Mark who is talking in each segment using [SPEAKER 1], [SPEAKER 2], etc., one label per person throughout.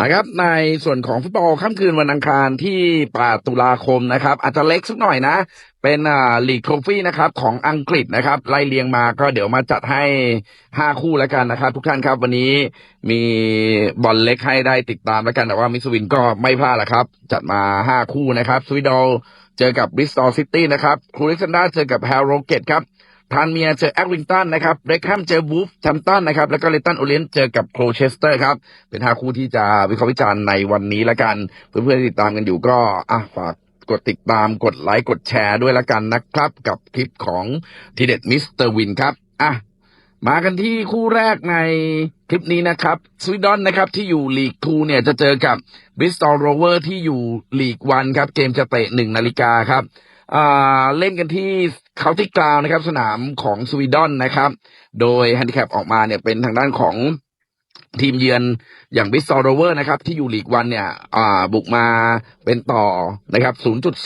[SPEAKER 1] นะครับในส่วนของฟุตบอลค่ำคืนวันอังคารที่ 8 ตุลาคมนะครับ อาจจะเล็กสักหน่อยนะ เป็นอ่าลีกโทฟี่นะครับของอังกฤษนะครับ ไล่เรียงมาก็เดี๋ยวมาจัดให้ 5 คู่แล้วกันนะครับ ทุกท่านครับวันนี้มีบอลเล็กให้ได้ติดตามแล้วกัน แต่ว่ามิสวินก็ไม่พลาดละครับ จัดมา 5 คู่นะครับสวิดอลเจอกับบริสตอลซิตี้นะครับครูริสันดาเจอกับแฮร์โรเกตครับ ทานเมียเจอแอควิงตันนะครับเบคแฮมเจอวูฟแชมตันนะครับ แล้วก็เลตันโอเลนเจอกับโครเชสเตอร์ครับ เป็นห้าคู่ที่จะวิเคราะห์วิจารณ์ในวันนี้ละกัน เพื่อนๆติดตามกันอยู่ก็อะฝากกดติดตามกดไลค์กดแชร์ด้วยละกันนะครับ กับคลิปของทีเด็ดมิสเตอร์วินครับอะมากันที่คู่แรกในคลิปนี้นะครับสวีดอนนะครับที่อยู่ลีก2เนี่ยจะเจอกับบริสตอลโรเวอร์ที่อยู่ลีก1ครับ เกมจะเตะหนึ่งนาฬิกาครับ เล่นกันที่เขาที่กราวนะครับ สนามของสวีดอนนะครับ โดยแฮนดิแคปออกมาเนี่ยเป็นทางด้านของทีมเยือนอย่างบิสซอโรเวอร์นะครับ ที่อยู่ลีกวันเนี่ยบุกมาเป็นต่อนะครับ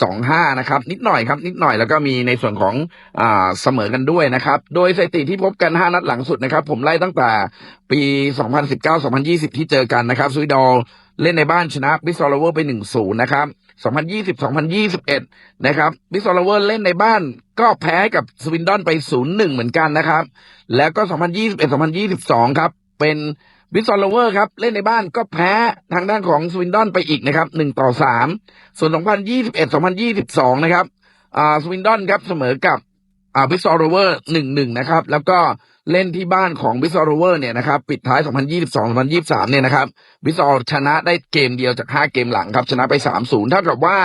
[SPEAKER 1] 0.25 นะครับ นิดหน่อยครับ นิดหน่อยแล้วก็มีในส่วนของอเสมอกันด้วยนะครับ โดยสถิติที่พบกัน 5 นัดหลังสุดนะครับ ผมไล่ตั้งแต่ปี 2019-2020 ที่เจอกันนะครับสวีดอลเล่นในบ้านชนะบิสซอโรเวอร์ไป 1-0 นะครับ 2020-2021 นะครับบิสซอลเวอร์เล่นในบ้านก็แพ้กับสวินดอนไป 0-1 เหมือนกันนะครับ แล้วก็ 2021-2022 ครับ เป็นบิสซอลเวอร์ครับ เล่นในบ้านก็แพ้ทางด้านของสวินดอนไปอีกนะครับ1ต่อ3ส่วน 2021-2022 นะครับอ่าสวินดอนครับเสมอกับอ่าบิสซอลเวอร์1-1 นะครับ แล้วก็ เล่นที่บ้านของบิสซอลเวอร์เนี่ยนะครับปิดท้าย 2022-2023 เนี่ยนะครับบิสซอลชนะได้เกมเดียวจาก 5 เกมหลังครับชนะไป 3-0 เท่ากับว่า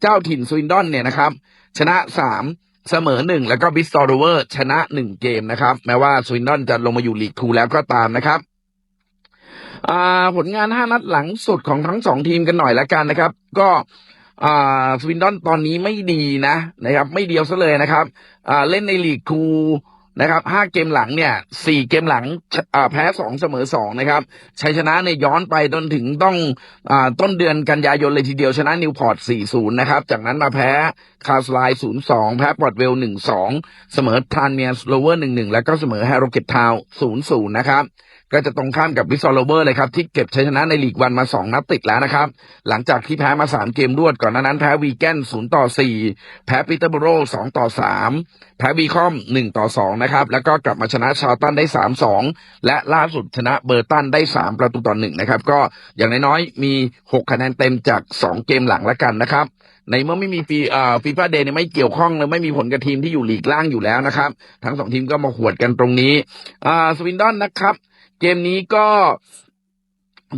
[SPEAKER 1] เจ้าถิ่นสวินดอนเนี่ยนะครับชนะ 3 เสมอ 1 แล้วก็บิสซอลเวอร์ชนะ 1 เกมนะครับแม้ว่าสวินดอนจะลงมาอยู่ลีกทูแล้วก็ตามนะครับผลงาน 5 นัดหลังสุดของทั้ง 2 ทีมกันหน่อยละกันนะครับ ก็สวินดอนตอนนี้ไม่ดีนะนะครับ ไม่เดียวซะเลยนะครับเล่นในลีกทู นะครับห้าเกมหลังเนี่ยสี่เกมหลังแพ้สองเสมอสองนะครับชัยชนะในยย้อนไปจนถึงต้องอต้นเดือนกันยายนเลยทีเดียวชนะนิวพอร์ตสี่ศูนย์นะครับ จากนั้นมาแพ้คาสไลศูนย์สองแพ้ปอร์ตเวลหนึ่งสองเสมอทรานเมียสโลเวอร์หนึ่งหนึ่งแล้วก็เสมอแฮร์โรเกตทาว0-0นะครับ ก็จะตรงข้ามกับวิซอลเวอร์เลยครับ ที่เก็บชัยชนะในลีกวันมา 2 นัดติดแล้วนะครับ หลังจากที่แพ้มา 3 เกมรวดก่อนหน้านั้นแพ้วีแกน0ต่อ 4 แพ้ปีเตอร์โบโร2ต่อ 3 แพ้วีคอม 1 ต่อ 2 นะครับ แล้วก็กลับมาชนะชาร์ตันได้ 3-2 และล่าสุดชนะเบอร์ตันได้ 3 ประตูต่อ 1 นะครับ ก็อย่างน้อยๆมี 6 คะแนนเต็มจาก 2 เกมหลังแล้วกันนะครับในเมื่อไม่มีฟีอ่าฟีฟ่าเดย์เนี่ยไม่เกี่ยวข้องเลยไม่มีผลกับทีมที่อยู่ลีกล่างอยู่แล้วนะครับ ทั้งสองทีมก็มาหวดกันตรงนี้อ่าสวินดอนนะครับ เกมนี้ก็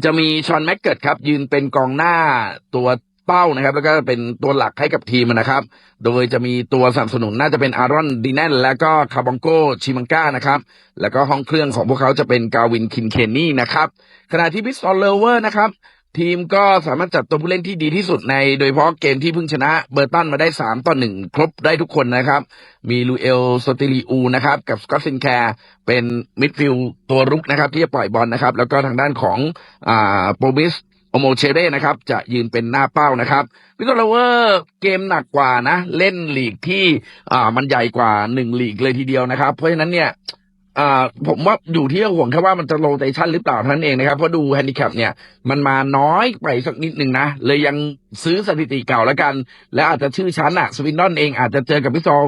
[SPEAKER 1] จะมีชอนแม็กเกิดครับ ยืนเป็นกองหน้าตัวเป้านะครับ แล้วก็เป็นตัวหลักให้กับทีมนะครับ โดยจะมีตัวสนับสนุนน่าจะเป็นอารอนดีแนนและก็คาบองโกชิมังก้านะครับ แล้วก็ห้องเครื่องของพวกเขาจะเป็นกาวินคินเคนนี่นะครับขณะที่พิสตอลเลเวอร์นะครับ ทีมก็สามารถจัดตัวผู้เล่นที่ดีที่สุดในโดยเฉพาะเกมที่เพิ่งชนะเบอร์ตันมาได้ 3 ต่อ 1 ครบได้ทุกคนนะครับ มีลูเอลโซติลิอูนะครับ กับสกอตซินแคร์เป็นมิดฟิลด์ตัวรุกนะครับ ที่จะปล่อยบอลนะครับ แล้วก็ทางด้านของอ่าโปรบิสโอโมเชเร่นะครับ จะยืนเป็นหน้าเป้านะครับวิกตอร์เวอร์เกมหนักกว่านะ เล่นลีกที่อ่ามันใหญ่กว่าหนึ่งลีกเลยทีเดียวนะครับ เพราะฉะนั้นเนี่ย อ่าผมว่าอยู่ที่ห่วงแค่ว่ามันจะโรเตชันหรือเปล่าท่านเองนะครับเพราะดูแฮนดิแคปเนี่ยมันมาน้อยไปสักนิดหนึ่งนะ เลยยังซื้อสถิติเก่าแล้วกัน แล้วอาจจะชื่อชั้นอะสวินดอนเองอาจจะเจอกับพิซอล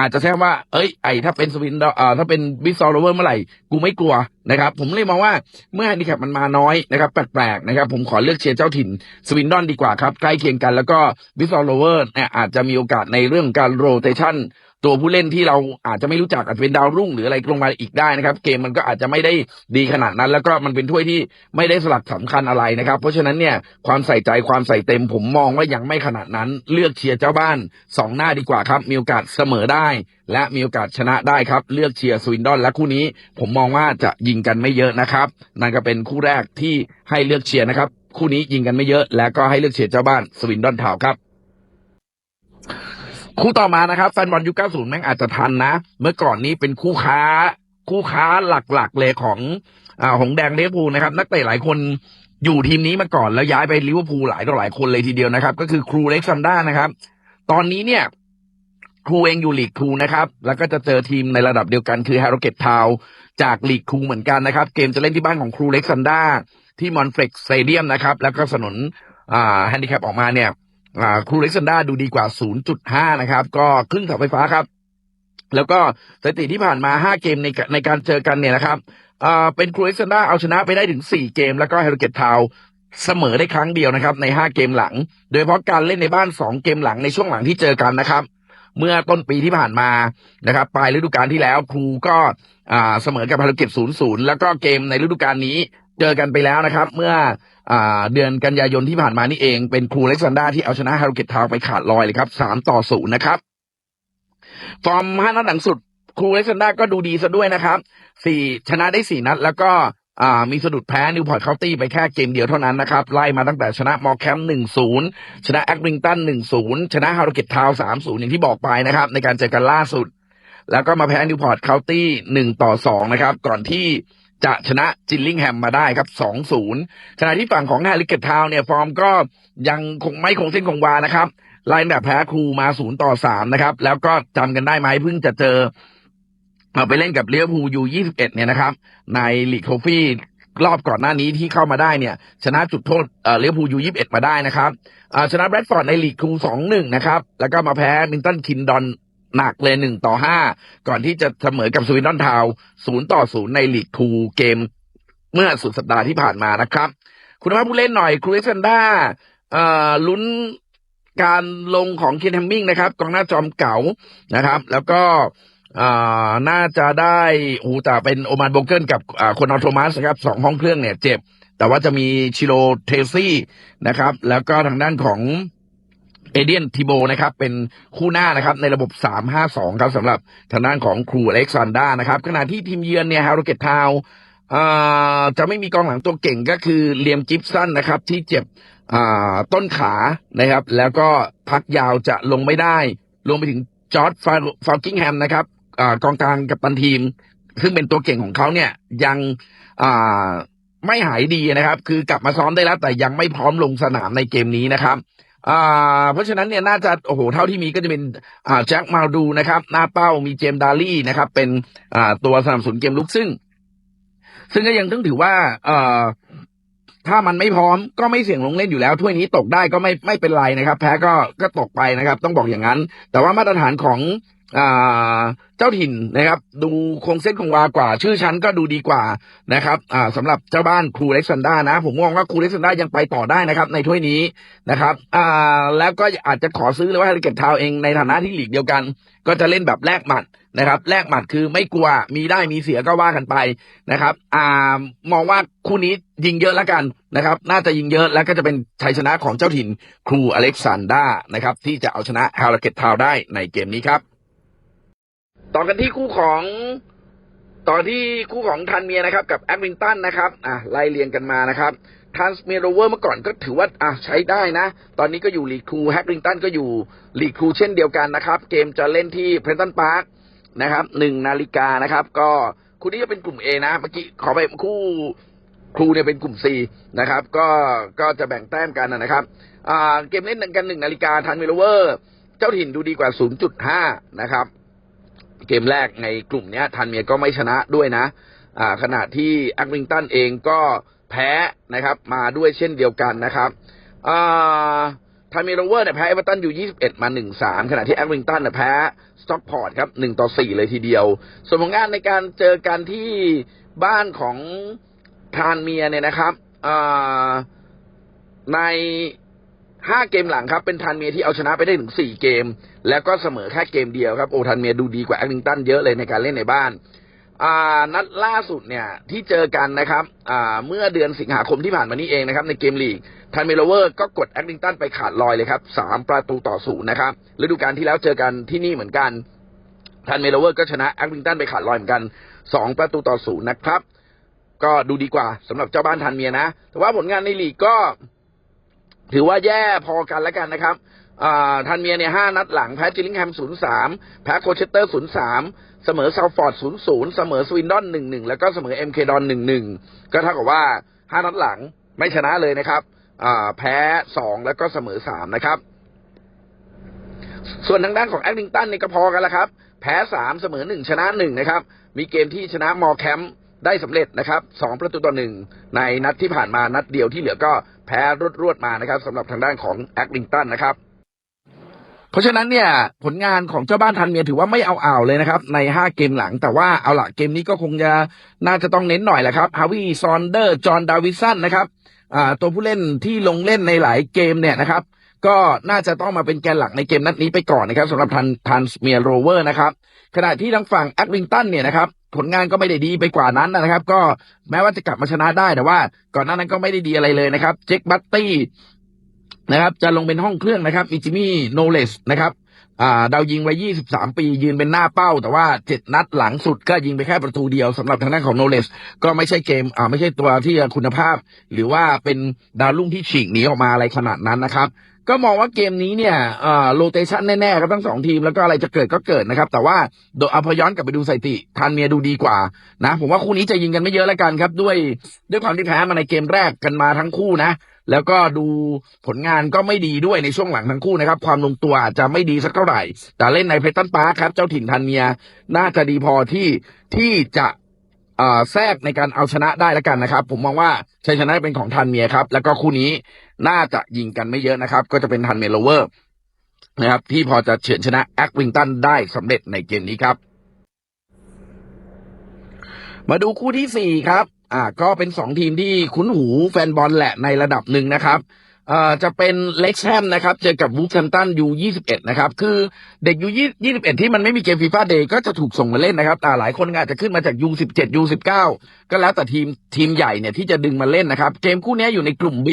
[SPEAKER 1] อาจจะแค่ว่า เอ้ยไอถ้าเป็นสวินดอนอ่าถ้าเป็นบิซอลโรเวอร์เมื่อไหร่กูไม่กลัวนะครับ ผมเลยมองว่าเมื่อแฮนดิแคปมันมาน้อยนะครับแปลกๆนะครับ ผมขอเลือกเชียร์เจ้าถิ่นสวินดอนดีกว่าครับใกล้เคียงกันแล้วก็บิซอลโรเวอร์เนี่ยอาจจะมีโอกาสในเรื่องการโรเตชัน ตัวผู้เล่นที่เราอาจจะไม่รู้จักอาจจะเป็นดาวรุ่งหรืออะไรลงมาอีกได้นะครับ เกมมันก็อาจจะไม่ได้ดีขนาดนั้น แล้วก็มันเป็นถ้วยที่ไม่ได้สลักสำคัญอะไรนะครับ เพราะฉะนั้นเนี่ยความใส่ใจความใส่เต็มผมมองว่ายังไม่ขนาดนั้นเลือกเชียร์เจ้าบ้านสองหน้าดีกว่าครับ มีโอกาสเสมอได้ และมีโอกาสชนะได้ครับ เลือกเชียร์สวินดอนและคู่นี้ ผมมองว่าจะยิงกันไม่เยอะนะครับนั่นก็เป็นคู่แรกที่ให้เลือกเชียร์นะครับ คู่นี้ยิงกันไม่เยอะ และก็ให้เลือกเชียร์เจ้าบ้านสวินดอนทาวครับ คู่ต่อมานะครับแฟนบอลยุค 90 แม่งอาจจะทันนะ เมื่อก่อนนี้เป็นคู่ค้า คู่ค้าหลักๆเลยของอ่าหงแดงลิเวอร์พูนะครับ นักเตะหลายคนอยู่ทีมนี้มาก่อนแล้วย้ายไปลิเวอร์พูลหลายต่อหลายคนเลยทีเดียวนะครับ ก็คือครูเล็กซันด้านะครับ ตอนนี้เนี่ยครูเองอยู่ลีกครูนะครับ แล้วก็จะเจอทีมในระดับเดียวกันคือแฮร์โรเกตทาวจากลีกครูเหมือนกันนะครับ เกมจะเล่นที่บ้านของครูเล็กซันด้าที่มอนเฟล็กสเตเดียมนะครับ แล้วก็สนนอ่าแฮนดิแคปออกมาเนี่ย ครูเล็กซันดาดูดีกว่า 0.5 นะครับ ก็ครึ่งเสาไฟฟ้าครับ แล้วก็สถิติที่ผ่านมา 5 เกมในในการเจอกันเนี่ยนะครับอ่าเป็นครูเล็กซันดาเอาชนะไปได้ถึง 4 เกม แล้วก็เฮโรเกตทาวเสมอได้ครั้งเดียวนะครับ ใน 5 เกมหลัง โดยเฉพาะการเล่นในบ้าน 2 เกมหลังในช่วงหลังที่เจอกันนะครับ เมื่อต้นปีที่ผ่านมานะครับ ปลายฤดูกาลที่แล้วครูก็อ่าเสมอกับภารกิจ 0-0 แล้วก็เกมในฤดูกาลนี้ เจอกันไปแล้วนะครับ เมื่ออเดือนกันยายนที่ผ่านมานี่เอง เป็นครูเล็กซันดาที่เอาชนะฮารุเกตทาวไปขาดลอยเลยครับ3ต่อ0นย์นะครับฟอร์มห้านัดหลังสุดครูเล็กซันดาก็ดูดีซะด้วยนะครับสี่ชนะได้สี่นัด แล้วก็มีสะดุดแพ้นิวพอร์ตเคาน์ตี้ไปแค่เกมเดียวเท่านั้นนะครับ ไล่มาตั้งแต่ชนะมอร์แคมป์หนึ่งศูนย์ชนะแอคบริงตันหนึ่งศูนย์ชนะฮาร์เกตทาวสามศูนย์อย่างที่บอกไปนะครับ ในการเจอกันล่าสุด แล้วก็มาแพ้นิวพอร์ตเคาน์ตี้หนึ่งต่อสองนะครับ ก่อนที่ จะชนะจิลลิงแฮมมาได้ครับสองศูนย์ขณะที่ฝั่งของแฮาริเกตทาวเนี่ยฟอร์มก็ยังคงไม่คงเส้นคงวานะครับไล่แบบแพ้ครูมาศูนย์ต่อสามนะครับ แล้วก็จำกันได้ไหมเพิ่งจะเจอเอาไปเล่นกับเลี้ยวภูยูยี่สิบเนี่ยนะครับ ในลีกโคฟี่รอบก่อนหน้านี้ที่เข้ามาได้เนี่ย ชนะจุดโทษเอ่อเลี้ยวภูยูยี่สิบเอ็ดมาได้นะครับอ่าชนะแบรดฟอร์ดในลีกครูสองหนึ่งนะครับ แล้วก็มาแพ้มินตันคินดอน หนักเลยหนึ่งต่อห้าก่อนที่จะเสมอกับสวินดอนทาวศูนย์ต่อศูนย์ในลีกครูเกม เมื่อสุดสัปดาห์ที่ผ่านมานะครับ คุณภาพผู้เล่นหน่อยครูเอซันด้าลุ้นการลงของเคนแฮมมิงนะครับกองหน้าจอมเก๋านะครับ แล้วก็น่าจะได้อูแต่เป็นโอมานโบเกิลกับคนออโทมัสนะครับสองห้องเครื่องเนี่ยเจ็บ แต่ว่าจะมีชิโรเทซี่นะครับ แล้วก็ทางด้านของ เอเดียนทิโบนะครับเป็นคู่หน้านะครับในระบบ 3-5-2 ครับสำหรับทางด้านของครูอเล็กซานดานะครับขณะที่ทีมเยือนเนี่ยฮาร์โรเกตทาวจะไม่มีกองหลังตัวเก่งก็คือเลียมกิฟสันนะครับที่เจ็บต้นขานะครับ แล้วก็พักยาวจะลงไม่ได้รวมไปถึงจอร์ดฟาลกิงแฮมนะครับอกองกลางกับตันทีม ซึ่งเป็นตัวเก่งของเขาเนี่ยยังไม่หายดีนะครับ คือกลับมาซ้อมได้แล้วแต่ยังไม่พร้อมลงสนามในเกมนี้นะครับ อ่าเพราะฉะนั้นเนี่ยน่าจะโอ้โหเท่าที่มีก็จะเป็นอ่าแจ็คมาดูนะครับ หน้าเป้ามีเจมดาลี่นะครับ เป็นอ่าตัวสนับสนุนเกมลุกซึ่ง ซึ่งก็ยังต้องถือว่าเอ่อถ้ามันไม่พร้อมก็ไม่เสี่ยงลงเล่นอยู่แล้วถ้วยนี้ตกได้ก็ไม่ไม่เป็นไรนะครับ แพ้ก็ก็ตกไปนะครับ ต้องบอกอย่างนั้น แต่ว่ามาตรฐานของ เจ้าถิ่นนะครับ ดูคงเส้นคงวากว่า ชื่อชั้นก็ดูดีกว่านะครับอ่าสำหรับเจ้าบ้านครูเล็กซันดานะ ผมมองว่าครูเล็กซันดายังไปต่อได้นะครับ ในถ้วยนี้นะครับแล้วก็อาจจะขอซื้อเลยว่าฮาริเกตทาวเองในฐานะที่หลีกเดียวกัน ก็จะเล่นแบบแลกหมัดนะครับแลกหมัดคือไม่กลัวมีได้มีเสียก็ว่ากันไปนะครับอ่ามองว่าคู่นี้ยิงเยอะแล้วกันนะครับ น่าจะยิงเยอะแล้วก็จะเป็นชัยชนะของเจ้าถิ่นครูอเล็กซานดานะครับที่จะเอาชนะฮาร์เกตทาวได้ในเกมนี้ครับ ต่อกันที่คู่ของต่อที่คู่ของทันเมียนะครับ กับแอดวินตันนะครับอะไล่เรียงกันมานะครับทันเมียโรเวอร์เมื่อก่อนก็ถือว่าอะใช้ได้นะ ตอนนี้ก็อยู่ลีกครูแฮกริงตันก็อยู่ลีกครูเช่นเดียวกันนะครับ เกมจะเล่นที่เพนตันพาร์คนะครับหนึ่งนาฬิกานะครับ ก็คู่นี้จะเป็นกลุ่ม A นะเมื่อกี้ขอไปคู่ครูเนี่ยเป็นกลุ่ม C นะครับ ก็ก็จะแบ่งแต้มกันนะครับอ่าเกมเล่นกันหนึ่งนาฬิกาทันเมโรเวอร์ เจ้าถิ่นดูดีกว่า 0.5 นะครับ เกมแรกในกลุ่มนี้ทันเมียก็ไม่ชนะด้วยนะขณะที่แอควิงตันเองก็แพ้นะครับ มาด้วยเช่นเดียวกันนะครับอ่าทันเมียโรเวอร์เนี่ยแพ้เอเวอร์ตันอยู่ 21 มา 1-3 ขณะที่แอควิงตันเนี่ยแพ้สต็อกพอร์ตครับ1ต่อ 4 เลยทีเดียว ส่วนผลงานในการเจอกันที่บ้านของทานเมียเนี่ยนะครับใน ห้าเกมหลังครับเป็นทันเมียที่เอาชนะไปได้ถึงสี่เกม แล้วก็เสมอแค่เกมเดียวครับโอทันเมียดูดีกว่าแอคลิงตันเยอะเลยในการเล่นในบ้านอ่านัดล่าสุดเนี่ยที่เจอกันนะครับอ่าเมื่อเดือนสิงหาคมที่ผ่านมานี้เองนะครับในเกมลีกทันเมโลเวอร์ก็กดแอคลิงตันไปขาดลอยเลยครับสามประตูต่อศูนย์นะครับฤดูกาลที่แล้วเจอกันที่นี่เหมือนกันทันเมโลเวอร์ก็ชนะแอคลิงตันไปขาดลอยเหมือนกันสองประตูต่อศูนย์นะครับก็ดูดีกว่าสำหรับเจ้าบ้านทันเมียนะ แต่ว่าผลงานในลีกก็ ถือว่าแย่พอกันแล้วกันนะครับอ่าทันเมียเนี่ยห้านัดหลังแพ้จิลลิงแฮมศูนย์สามแพ้โคเชสเตอร์ศูนย์สามเสมอซาวฟอร์ดศูนย์ศูนย์เสมอสวินดอนหนึ่งหนึ่งแล้วก็เสมอเอ็มเคดอนหนึ่งหนึ่งก็เท่ากับว่าห้านัดหลังไม่ชนะเลยนะครับแพ้สองแล้วก็เสมอสามนะครับ ส่วนทางด้านของแอคลิงตันนี่ก็พอกันแล้วครับ แพ้สามเสมอหนึ่งชนะหนึ่งนะครับ มีเกมที่ชนะมอร์แคมป์ ได้สำเร็จนะครับสองประตูต่อหนึ่งในนัดที่ผ่านมานัดเดียวที่เหลือก็แพ้รวดๆมานะครับสำหรับทางด้านของแอคลิงตันนะครับ เพราะฉะนั้นเนี่ยผลงานของเจ้าบ้านทันเมียถือว่าไม่เอาอ่าวเลยนะครับ ใน5เกมหลัง แต่ว่าเอาละเกมนี้ก็คงจะน่าจะต้องเน้นหน่อยแหละครับฮาวิซอนเดอร์จอห์นดาวิสันนะครับตัวผู้เล่นที่ลงเล่นในหลายเกมเนี่ยนะครับ ก็น่าจะต้องมาเป็นแกนหลักในเกมนัดนี้ไปก่อนนะครับสำหรับทันทันเมียโรเวอร์นะครับขณะที่ทางฝั่งแอคลิงตันเนี่ยนะครับ ผลงานก็ไม่ได้ดีไปกว่านั้นนะครับ ก็แม้ว่าจะกลับมาชนะได้แต่ว่า ก่อนหน้านั้นก็ไม่ได้ดีอะไรเลยนะครับ เจคบัตตี้นะครับ จะลงเป็นห้องเครื่องนะครับมีจิมี่โนเลสนะครับอ่าดาวยิงไว้ 23 ปี ยืนเป็นหน้าเป้า แต่ว่า 7 นัดหลังสุดก็ยิงไปแค่ประตูเดียวสำหรับทางด้านของโนเลสก็ไม่ใช่เกมอ่าไม่ใช่ตัวที่คุณภาพ หรือว่าเป็นดาวรุ่งที่ฉีกหนีออกมาอะไรขนาดนั้นนะครับ ก็มองว่าเกมนี้เนี่ยโรเตชันแน่ๆครับทั้งสองทีมแล้วก็อะไรจะเกิดก็เกิดนะครับ แต่ว่าโดยเอาพย้อนกลับไปดูสถิติทานเมียดูดีกว่านะผมว่าคู่นี้จะยิงกันไม่เยอะแล้วกันครับ ด้วยด้วยความที่แพ้มาในเกมแรกกันมาทั้งคู่นะ แล้วก็ดูผลงานก็ไม่ดีด้วยในช่วงหลังทั้งคู่นะครับ ความลงตัวอาจจะไม่ดีสักเท่าไหร่ แต่เล่นในเพตันปาร์คครับ เจ้าถิ่นทันเมียน่าจะดีพอที่ที่จะแทรกในการเอาชนะได้แล้วกันนะครับ ผมมองว่าชัยชนะเป็นของทันเมียครับ แล้วก็คู่นี้ น่าจะยิงกันไม่เยอะนะครับ ก็จะเป็นทันเมโลเวอร์นะครับ ที่พอจะเฉือนชนะแอควิงตันได้สำเร็จในเกมนี้ครับ มาดูคู่ที่สี่ครับ อ่า ก็เป็นสองทีมที่คุ้นหูแฟนบอลแหละในระดับหนึ่งนะครับ อ่อจะเป็นเล็กแฮมนะครับ เจอกับวูฟแฮมตันยูยี่สิบเอ็ดนะครับ คือเด็กยูยี่สิบเอ็ดที่มันไม่มีเกมฟีฟ่าเดย์ก็จะถูกส่งมาเล่นนะครับแต่หลายคนก็อาจจะขึ้นมาจากยูสิบเจ็ดยูสิบเก้าก็แล้วแต่ทีมทีมใหญ่เนี่ยที่จะดึงมาเล่นนะครับ เกมคู่นี้อยู่ในกลุ่ม B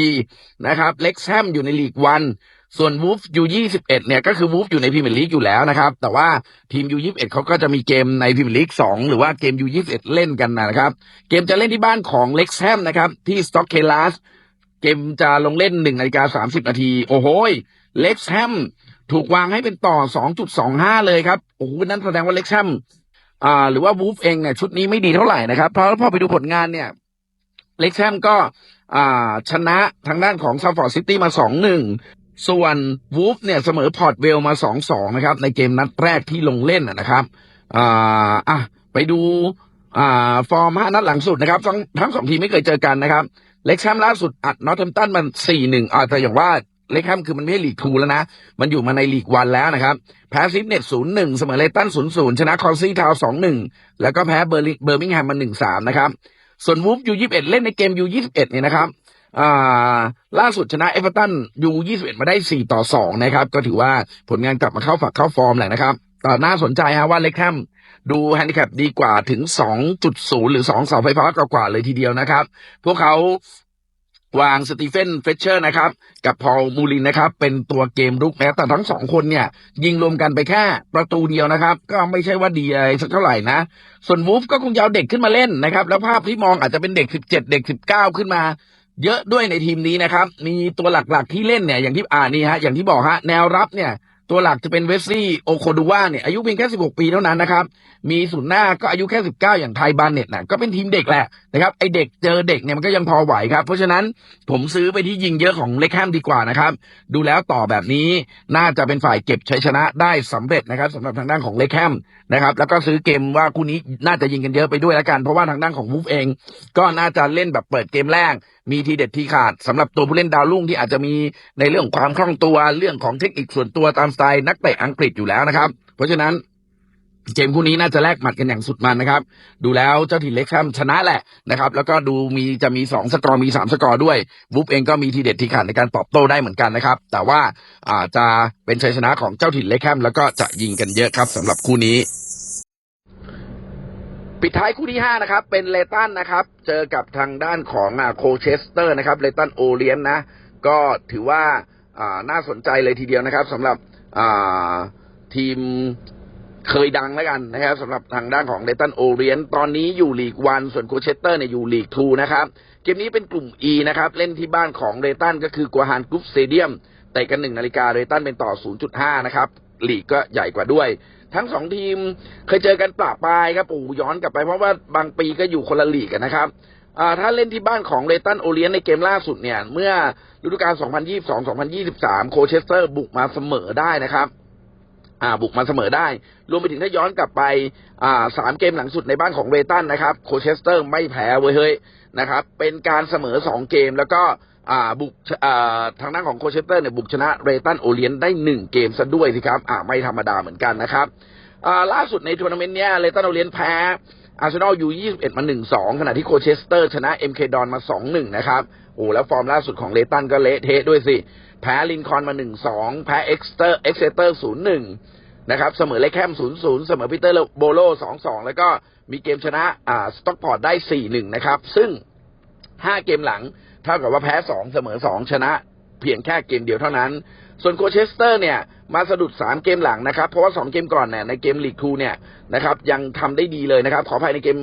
[SPEAKER 1] นะครับเล็กแฮมอยู่ในลีกวันส่วนวูฟยูยี่สิบเอ็ดเนี่ยก็คือวูฟอยู่ในพรีเมียร์ลีกอยู่แล้วนะครับ แต่ว่าทีมยูยี่สิบเอ็ดเขาก็จะมีเกมในพรีเมียร์ลีกสองหรือว่าเกมยูยี่สิบเอ็ดเล่นกันนะครับ เกมจะเล่นที่บ้านของเล็กแฮมนะครับ ที่สต็อกเคลัส เกมจะลงเล่นหนึ่งนาฬิกาสามสิบนาที โอ้โหเล็กแฮมถูกวางให้เป็นต่อสองจุดสองห้าเลยครับ โอ้โหนั่นแสดงว่าเล็กแฮมอ่า หรือว่าวูฟเองเนี่ยชุดนี้ไม่ดีเท่าไหร่นะครับ เพราะพอไปดูผลงานเนี่ย เล็กแฮมก็อ่าชนะทางด้านของซัฟฟอร์ดซิตี้มาสองหนึ่งส่วนวูฟเนี่ยเสมอพอร์ตเวลมาสองสองนะครับ ในเกมนัดแรกที่ลงเล่นนะครับอ่าอะไปดูอ่าฟอร์มห้านัดหลังสุดนะครับทั้งทั้งสองทีมไม่เคยเจอกันนะครับ เล็กแฮมล่าสุดอัดนอตเทมตันมันสี่หนึ่งอ่าแต่อย่างว่าเล็กแฮมคือมันไม่ใช่ลีกทูแล้วนะ มันอยู่มาในลีกวันแล้วนะครับแพ้ซิฟเน็ตศูนย์หนึ่งเสมอเลตันศูนย์ศูนย์ชนะคอร์ซี่ทาวสองหนึ่งแล้วก็แพ้เบอร์ลิเบอร์มิงแฮมมาหนึ่งสามนะครับ ส่วนวูฟยูยี่สิบเอ็ดเล่นในเกมยูยี่สิบเอ็ดเนี่ยนะครับอ่าล่าสุดชนะเอเวอร์ตันยูยี่สิบเอ็ดมาได้สี่ต่อสองนะครับ ก็ถือว่าผลงานกลับมาเข้าฝักเข้าฟอร์มแหละนะครับแต่น่าสนใจฮะว่าเล็กแฮม ดูแฮนดิแคปดีกว่าถึง 2.0 หรือ 2 เสาไฟฟ้ากว่าๆเลยทีเดียวนะครับ พวกเขาวางสตีเฟนเฟเชอร์นะครับ กับพอลมูลินนะครับ เป็นตัวเกมรุกนะแต่ทั้งสองคนเนี่ย ยิงรวมกันไปแค่ประตูเดียวนะครับ ก็ไม่ใช่ว่าดีอะไรสักเท่าไหร่นะ ส่วนวูฟก็คงจะเอาเด็กขึ้นมาเล่นนะครับ แล้วภาพที่มองอาจจะเป็นเด็ก 17 เด็ก 19 ขึ้นมา เยอะด้วยในทีมนี้นะครับ มีตัวหลักๆที่เล่นเนี่ยอย่างที่อ่านี่ฮะอย่างที่บอกฮะแนวรับเนี่ย ตัวหลักจะเป็นเวสซี่โอโคดูวาเนี่ยอายุเพียงแค่ 16 ปีเท่านั้นนะครับ มีศูนย์หน้าก็อายุแค่ 19 อย่างไทยบานเน็ตนะก็เป็นทีมเด็กแหละนะครับไอเด็กเจอเด็กเนี่ยมันก็ยังพอไหวครับ เพราะฉะนั้นผมซื้อไปที่ยิงเยอะของเล็กแฮมดีกว่านะครับ ดูแล้วต่อแบบนี้น่าจะเป็นฝ่ายเก็บชัยชนะได้สำเร็จนะครับสำหรับทางด้านของเล็กแฮมนะครับแล้วก็ซื้อเกมว่าคู่นี้น่าจะยิงกันเยอะไปด้วยแล้วกัน เพราะว่าทางด้านของวูฟเอง ก็น่าจะเล่นแบบเปิดเกมแรก มีทีเด็ดทีขาดสำหรับตัวผู้เล่นดาวรุ่งที่อาจจะมีในเรื่องความคล่องตัวเรื่องของเทคนิคส่วนตัวตามสไตล์นักเตะอังกฤษอยู่แล้วนะครับ เพราะฉะนั้นเกมคู่นี้น่าจะแลกหมัดกันอย่างสุดมันนะครับ ดูแล้วเจ้าถิ่นเล็กแฮมชนะแหละนะครับ แล้วก็ดูมีจะมีสองสกอร์มีสามสกอร์ด้วยวูฟเองก็มีทีเด็ดทีขาดในการตอบโต้ได้เหมือนกันนะครับ แต่ว่าอาจจะเป็นชัยชนะของเจ้าถิ่นเล็กแฮมแล้วก็จะยิงกันเยอะครับสำหรับคู่นี้ ปิดท้ายคู่ที่ห้านะครับ เป็นเลตันนะครับ เจอกับทางด้านของโคเชสเตอร์นะครับเลตันโอเลียนนะ ก็ถือว่าน่าสนใจเลยทีเดียวนะครับสำหรับทีมเคยดังแล้วกันนะครับสำหรับทางด้านของเลตันโอเลียนตอนนี้อยู่ลีกวันส่วนโคเชสเตอร์เนี่ยอยู่ลีกทูนะครับเกมนี้เป็นกลุ่ม E นะครับ เล่นที่บ้านของเลตันก็คือกัวฮานกรุ๊ปสเตเดียมแต่กันหนึ่งนาฬิกาเลตันเป็นต่อ 0.5 นะครับลีกก็ใหญ่กว่าด้วย ทั้งสองทีมเคยเจอกันปราปลายครับโอ้ย้อนกลับไปเพราะว่าบางปีก็อยู่คนละลีกันนะครับถ้าเล่นที่บ้านของเลตันโอเลียนในเกมล่าสุดเนี่ย เมื่อฤดูกาล 2022-2023 โคเชสเตอร์บุกมาเสมอได้นะครับบุกมาเสมอได้ รวมไปถึงถ้าย้อนกลับไปสามเกมหลังสุดในบ้านของเรตันนะครับ โคเชสเตอร์ไม่แพ้เว้ยเฮ้ยนะครับ เป็นการเสมอสองเกมแล้วก็ บุกทางด้านของโคเชสเตอร์เนี่ยบุกชนะเรตันโอเลียนได้หนึ่งเกมซะด้วยสิครับอ่าไม่ธรรมดาเหมือนกันนะครับล่าสุดในทัวร์นาเมนต์เนี้ยเรตันโอเลียนแพ้อาร์เซนอลยู21 มา 1-2 ขณะที่โคเชสเตอร์ชนะ MK ดอนมา 2-1 นะครับ โอ้แล้วฟอร์มล่าสุดของเรตันก็เละเทะด้วยสิ แพ้ลินคอนมา 1-2 แพ้เอ็กเตอร์เอ็กเซเตอร์ 0-1 นะครับ เสมอเลคแคม 0-0 เสมอปีเตอร์โบโล 2-2 แล้วก็มีเกมชนะอ่าสต็อกพอร์ตได้ 4-1 นะครับ ซึ่ง 5 เกมหลัง เท่ากับว่าแพ้2เสมอ2ชนะ เพียงแค่เกมเดียวเท่านั้น ส่วนโคเชสเตอร์เนี่ยมาสะดุด3เกมหลังนะครับ เพราะว่า2เกมก่อนเนี่ยในเกมลีกทูเนี่ยนะครับยังทำได้ดีเลยนะครับ ขออภัยในเกม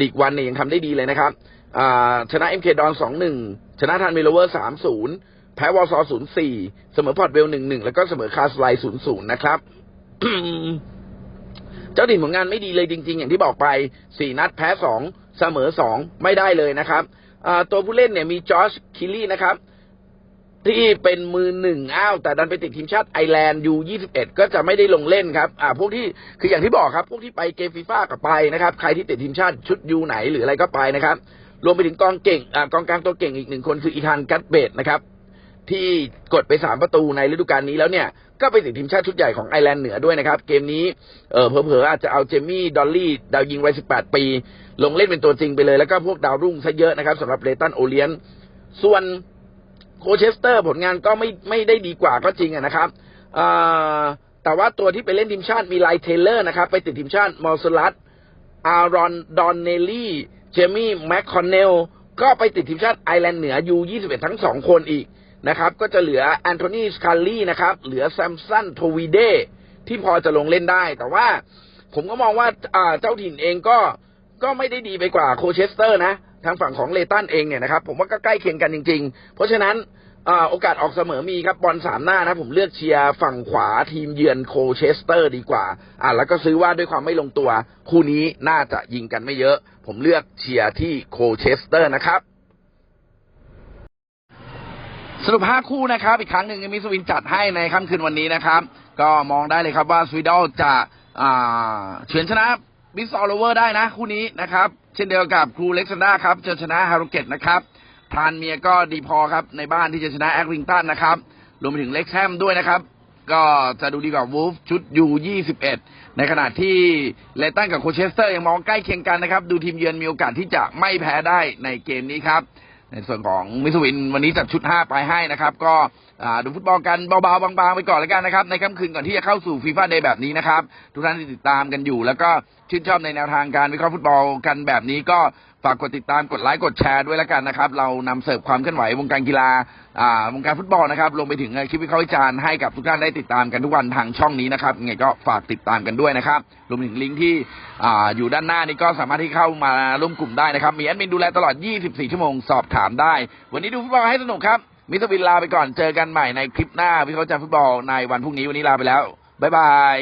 [SPEAKER 1] ลีกวันเนี่ยยังทำได้ดีเลยนะครับอ่าชนะ MK ดอน2-1ชนะทันเมโลเวอร์3-0แพ้วอลซอ0-4เสมอพอร์ตเวล1-1แล้วก็เสมอคาสไล0-0นย์ศูนย์นะครับเจ้าถิ่นผลงานไม่ดีเลยจริง ๆ อย่างที่บอกไป4นัดแพ้2เสมอ2ไม่ได้เลยนะครับ ตัวผู้เล่นเนี่ยมีจอร์จคิลลี่นะครับ ที่เป็นมือหนึ่งอ้าวแต่ดันไปติดทีมชาติไอร์แลนด์ยู21ก็จะไม่ได้ลงเล่นครับอ่าพวกที่คืออย่างที่บอกครับ พวกที่ไปเกมฟีฟ่ากับไปนะครับ ใครที่ติดทีมชาติชุดยูไหนหรืออะไรก็ไปนะครับ รวมไปถึงกองเก่งอ่ากองกลางตัวเก่งอีกหนึ่งคนคืออีธานกัตเบตนะครับที่กดไปสามประตูในฤดูกาลนี้แล้วเนี่ย ก็ไปติดทีมชาติชุดใหญ่ของไอร์แลนด์เหนือด้วยนะครับ เกมนี้เออเผลอๆอาจจะเอาเจมี่ ดอลลี่ ดาวยิงวัย18ปี ลงเล่นเป็นตัวจริงไปเลย แล้วก็พวกดาวรุ่งซะเยอะนะครับสำหรับเลตันโอเลียน ส่วนโคเชสเตอร์ผลงานก็ไม่ไม่ได้ดีกว่าก็จริงอะนะครับแต่ว่าตัวที่ไปเล่นทีมชาติมีไลเทเลอร์นะครับ ไปติดทีมชาติมอลสลัดอารอนดอนเนลลี่ เจมี่แมคคอนเนล ก็ไปติดทีมชาติไอร์แลนด์เหนือยู21 ทั้งสองคนอีกนะครับ ก็จะเหลือแอนโทนีสคาลลี่นะครับ เหลือแซมสันโทวีเดที่พอจะลงเล่นได้ แต่ว่าผมก็มองว่าเจ้าถิ่นเองก็ ก็ไม่ได้ดีไปกว่าโคเชสเตอร์นะทางฝั่งของเลตันเองเนี่ยนะครับผมว่าก็ใกล้เคียงกันจริง ๆ เพราะฉะนั้นอโอกาสออกเสมอมีครับบอลสามหน้านะผมเลือกเชียร์ฝั่งขวาทีมเยือนโคเชสเตอร์ดีกว่า อ่าแล้วก็ซื้อว่าด้วยความไม่ลงตัว คู่นี้น่าจะยิงกันไม่เยอะ ผมเลือกเชียร์ที่โคเชสเตอร์นะครับ สรุป5คู่นะครับ อีกครั้งหนึ่งมิสวินจัดให้ในค่ำคืนวันนี้นะครับ ก็มองได้เลยครับว่าสวีดอลจะเฉือนชนะ บิสออลเวอร์ได้นะ คู่นี้นะครับ เช่นเดียวกับครูเล็กซันดาครับจะชนะฮารุเกตนะครับทานเมียก็ดีพอครับในบ้านที่จะชนะแอควิงตันนะครับรวมไปถึงเล็กแฮมด้วยนะครับ ก็จะดูดีกว่าวูฟชุดยู21ในขณะที่เลตันกับโคเชสเตอร์ยังมองใกล้เคียงกันนะครับ ดูทีมเยือนมีโอกาสที่จะไม่แพ้ได้ในเกมนี้ครับ ในส่วนของมิสวินวันนี้จัดชุด 5 ไปให้นะครับ ก็ อ่าดูฟุตบอลกันเบาๆบางๆไปก่อนแล้วกันนะครับ ในค่ำคืนก่อนที่จะเข้าสู่ฟีฟ่าเดย์แบบนี้นะครับ ทุกท่านที่ติดตามกันอยู่ แล้วก็ชื่นชอบในแนวทางการวิเคราะห์ฟุตบอลกันแบบนี้ก็ฝากกดติดตามกดไลค์กดแชร์ด้วยแล้วกันนะครับ เรานำเสิร์ฟความเคลื่อนไหววงการกีฬาอ่าวงการฟุตบอลนะครับรวมไปถึงคลิปวิเคราะห์วิจารณ์ให้กับทุกท่านได้ติดตามกันทุกวันทางช่องนี้นะครับยังไงก็ฝากติดตามกันด้วยนะครับรวมถึงลิงก์ที่อ่าอยู่ด้านหน้านี้ก็สามารถที่เข้ามาร่วมกลุ่มได้นะครับมีแอดมินดูแลตลอด 24 ชั่วโมงสอบถามได้ วันนี้ดูฟุตบอลให้สนุกครับ มิสวินลาไปก่อนเจอกันใหม่ในคลิปหน้าวิเคราะห์จารฟุตบอลในวันพรุ่งนี้วันนี้ลาไปแล้วบ๊ายบาย